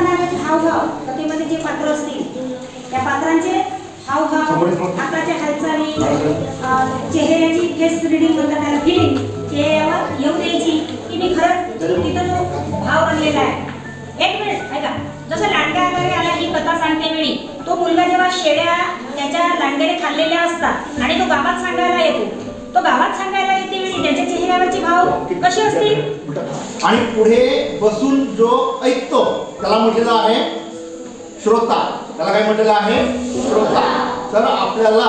जाणारे हावभाव कथेमध्ये जे पात्र असतील त्या पात्रांचे हावभाव हाताच्या हालचाली चेहऱ्याची फेस रिडिंग म्हणतात त्याला फिलिंग चेहऱ्यावर येऊ द्यायची की मी खरंच तिथं तो भाव बनलेला आहे. एक मिनिट ऐका. जसं लांडग्या आधारे आला ही कथा सांगते वेळी तो मुलगा जेव्हा शेळ्या त्याच्या लांडग्याने खाल्लेल्या असतात आणि तो गावात सांगायला येतो. तो गावात सांगायला येते वेळी भाव कसे असतील? आणि पुढे बसून जो ऐकतो त्याला म्हटलेलं आहे श्रोता. त्याला काय म्हटलेलं आहे? श्रोता. तर आपल्याला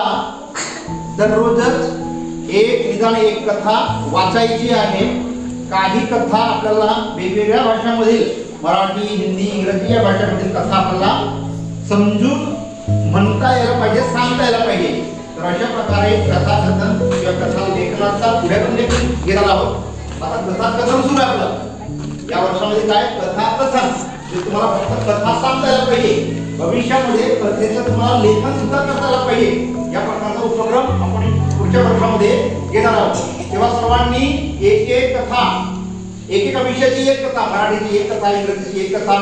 दररोजच एक निदान एक कथा वाचायची आहे. काही कथा आपल्याला वेगवेगळ्या भाषांमधील मराठी हिंदी इंग्रजी या भाषांमधील कथा आपल्याला समजून म्हणता यायला पाहिजे सांगता यायला पाहिजे. तर अशा प्रकारे कथा लेखनाचा आहोत आता कथाकथन सुरू आपलं. या वर्षामध्ये काय? कथाकथन जे म्हणजे तुम्हाला फक्त कथा सांगता यायला पाहिजे. भविष्यामध्ये कथेचं तुम्हाला लेखन सुद्धा करता आलं पाहिजे. या प्रकारचा उपक्रम आपण पुढच्या वर्षामध्ये घेणार आहोत. तेव्हा सर्वांनी एक एक कथा एकेका विषयाची एक कथा मराठीची एक कथा इंग्रजीची एक कथा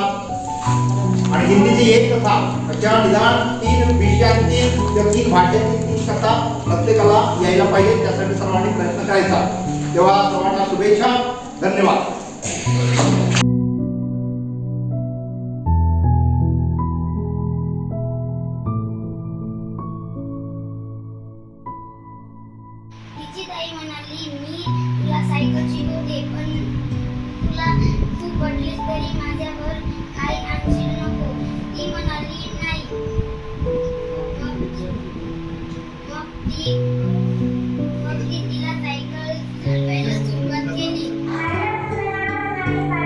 आणि हिंदीची एक कथा. अशा निदान तीन विषयातील किंवा तीन भाषेतील तीन कथा प्रत्येकाला यायला पाहिजे. त्यासाठी सर्वांनी प्रयत्न करायचा. तेव्हा शुभेच्छा धन्यवाद. तिची म्हणाली मी तुला सायकल शिकवते पण तुला तू पडलीस तरी माझ्यावर काही आणशील नको. Thank you.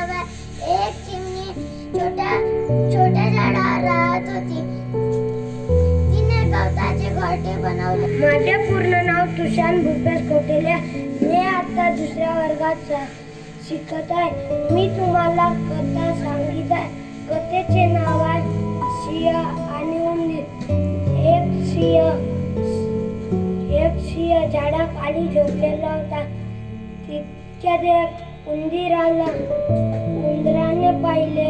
झाडावर एक चिमणी छोट्या छोट्या झाडावर राहत होती. तिने गवताचे घरटे बनवले. माझे पूर्ण नाव तुषार भूपेश कोटेले. मी आता दुसऱ्या वर्गात शिकत आहे. मी तुम्हाला कथा सांगित आहे. कथेचे नाव आहे सिंह आणि उंदीर. एक सिंह एक सिंह झाडाखाली झोपलेला होता. तिच्यात एक उंदीर आला उंदराने पाहिले